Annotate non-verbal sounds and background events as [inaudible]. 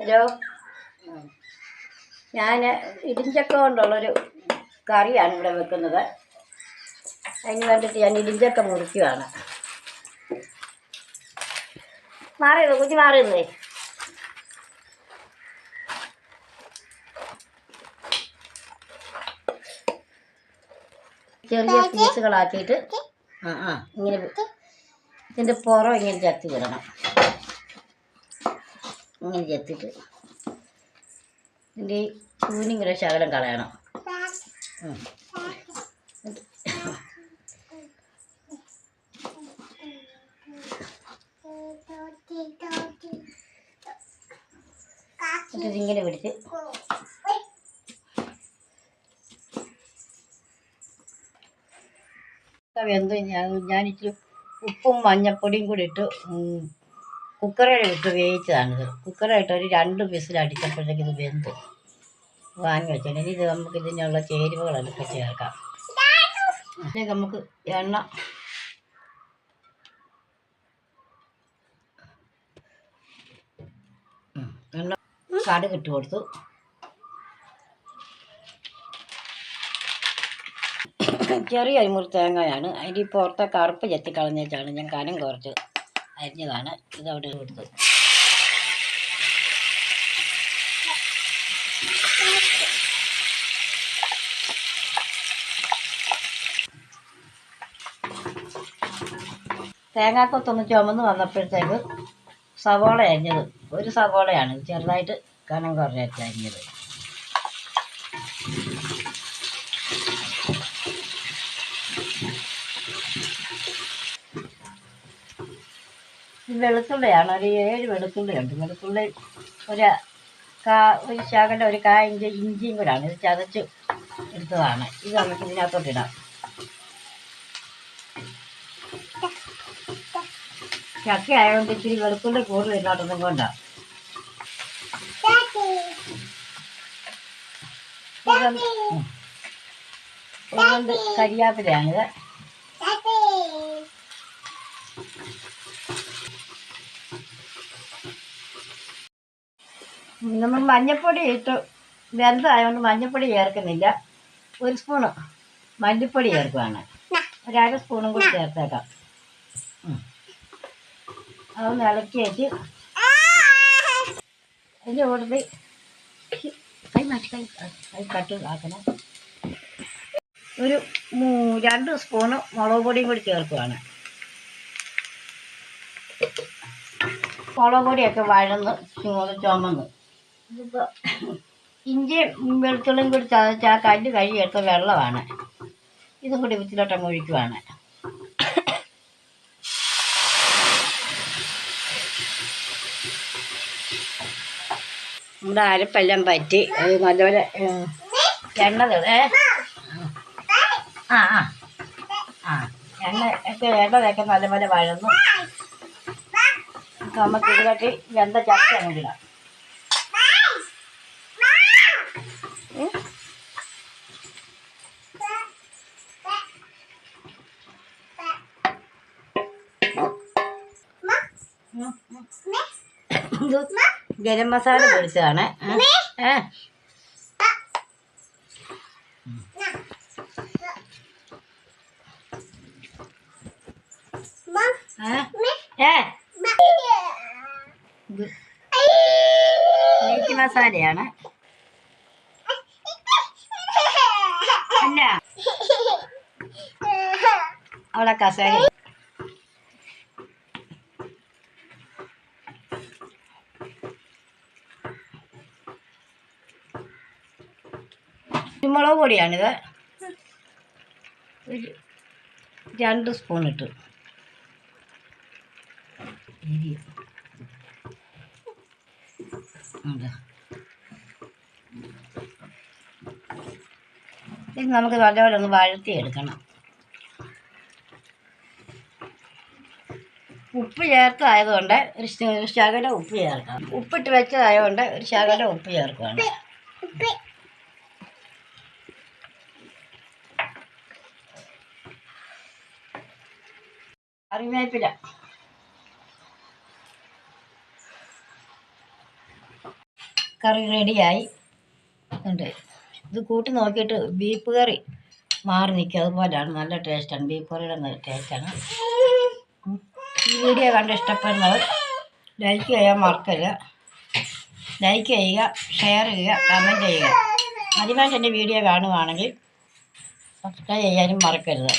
Hello. ഞാൻ ഇടിഞ്ചക്ക കൊണ്ടുള്ളൊരു കറിയാണ് ഇവിടെ വെക്കുന്നത്. അതിന് വേണ്ടിയിട്ട് ഞാൻ ഇടിഞ്ചക്ക മുറിക്കുകയാണ് മാറിയത് കുഞ്ഞ് മാറിയതേ ചെറിയ പീസുകളാക്കിയിട്ട് ആ ആ. ഇങ്ങനെ ഇതിന്റെ പുറം ഇങ്ങനെ ചത്തി വിടണം. ഇങ്ങനെ ചെത്തിട്ട് ഇതിന്റെ കൂനിങ്ങനെ ശകലം കളയണം. ഇങ്ങനെ പിടിച്ച്. വെന്ത് ഞാൻ ഇച്ചിരി ഉപ്പും മഞ്ഞപ്പൊടിയും കൂടി ഇട്ട് കുക്കറിൽ ഇട്ട് വേവിച്ചതാണിത്. കുക്കറായിട്ട് ഒരു രണ്ട് വിസിൽ അടിച്ചപ്പോഴത്തേക്ക് ഇത് വെന്ത് വാങ്ങി വെച്ചാൽ ഇനി ഇത് നമുക്ക് ഇതിനുള്ള ചേരുവകളൊക്കെ ചേർക്കാം. നമുക്ക് എണ്ണ എണ്ണ കടുക് ഇട്ട് കൊടുത്തു. ചെറിയ അരിമുറി തേങ്ങയാണ്. അതിന്റെ പുറത്തെ കറുപ്പ് ചെത്തിക്കളഞ്ഞാണ് ഞാൻ കനം കുറച്ച്. അരിഞ്ഞതാണ്. ഇത് അവിടെ കൊടുത്തത് തേങ്ങാക്കൊത്തൊന്ന് ചുമന്ന് വന്നപ്പോഴത്തേക്ക് സവോള അരിഞ്ഞത്. ഒരു സവോളയാണ്. ചെറുതായിട്ട് കനം കുറഞ്ഞിട്ട് അരിഞ്ഞത്. വെളുത്തുള്ളിയാണ് ഒരു ഏഴ് വെളുത്തുള്ളി ഉണ്ട് വെളുത്തുള്ളി ഒരു കാ ഒരു ശകലം ഒരു കാ ഇഞ്ചി ഇഞ്ചിയും കൂടാണ് ഇത് ചതച്ച് എടുത്തതാണ് ഇത് നമുക്ക് ഇതിനകത്തോട്ട് ഇടാം ചക്ക ആയതുകൊണ്ട് ഇച്ചിരി വെളുത്തുള്ളി കൂടുതൽ ഇല്ലാത്തതും കൊണ്ടാണ് കരിയാപ്പിലാണിത് നമ്മൾ മഞ്ഞപ്പൊടി ഇട്ട് വെന്തായതുകൊണ്ട് മഞ്ഞപ്പൊടി ചേർക്കുന്നില്ല. ഒരു സ്പൂണ് മല്ലിപ്പൊടി ചേർക്കുവാണ്. ഒരു അര സ്പൂണും കൂടി ചേർത്തേക്കാം. അതൊന്ന് ഇളക്കി വെച്ച് അതിന്റെ കൂടുതൽ കൈ കൈ കട്ട് ആക്കണം. ഒരു രണ്ട് സ്പൂണ് മുളക് പൊടിയും കൂടി ചേർക്കുവാണ്. മുളക് പൊടിയൊക്കെ വഴന്ന് ചുമന്ന്. ഇതിപ്പോൾ ഇഞ്ചിയും വെളുത്തുള്ളിയും കൂടി ചതച്ച് ആ കല്ല് കഴുകിയെടുത്ത വെള്ളമാണ്. ഇതും കൂടി വിത്തിലോട്ടങ്ങ് ഒഴിക്കുവാണ്. നമ്മുടെ അരപ്പെല്ലാം പറ്റി. അത് നല്ലപോലെ എണ്ണ ഏ? ആ ആ. ആ എണ്ണ ഒക്കെ എണ്ണതൊക്കെ നല്ലപോലെ വഴന്നു. നമുക്ക് ഇതിലോട്ട് വെന്ത ചക്ക അങ്ങ് ഗരം മസാല പൊടിച്ചതാണ്. ഏ. മസാലയാണ്. അല്ല. [laughs] അവളെ കസേര കുരുമുളക് പൊടിയാണിത്. ഒരു രണ്ട് സ്പൂൺ ഇട്ട്. ഇത് നമുക്ക് നല്ലപോലെ ഒന്ന് വഴത്തിയെടുക്കണം ഉപ്പ് ചേർത്തതായതുകൊണ്ട് ഒരു ശകലം ഉപ്പ് ചേർക്കാം ഉപ്പിട്ട് വെച്ചതായതുകൊണ്ട് ഒരു ശകല ഉപ്പ് ചേർക്കുകയാണ്. കറിവേപ്പില കറി റെഡിയായി ഉണ്ട്. ഇത് കൂട്ടി നോക്കിയിട്ട് ബീഫ് കറി മാറി നിൽക്കുക. അതുപോലെയാണ്. നല്ല ടേസ്റ്റാണ് ബീഫ് കറിയുടെ നല്ല ടേസ്റ്റാണ് ഈ വീഡിയോ കണ്ട് ഇഷ്ടപ്പെടുന്നവർ ലൈക്ക് ചെയ്യാൻ മറക്കരുത് ലൈക്ക് ചെയ്യുക ഷെയർ ചെയ്യുക കമന്റ് ചെയ്യുക. ആദ്യമായിട്ട് എന്റെ വീഡിയോ കാണുവാണെങ്കിൽ സബ്സ്ക്രൈബ് ചെയ്യാനും മറക്കരുത്.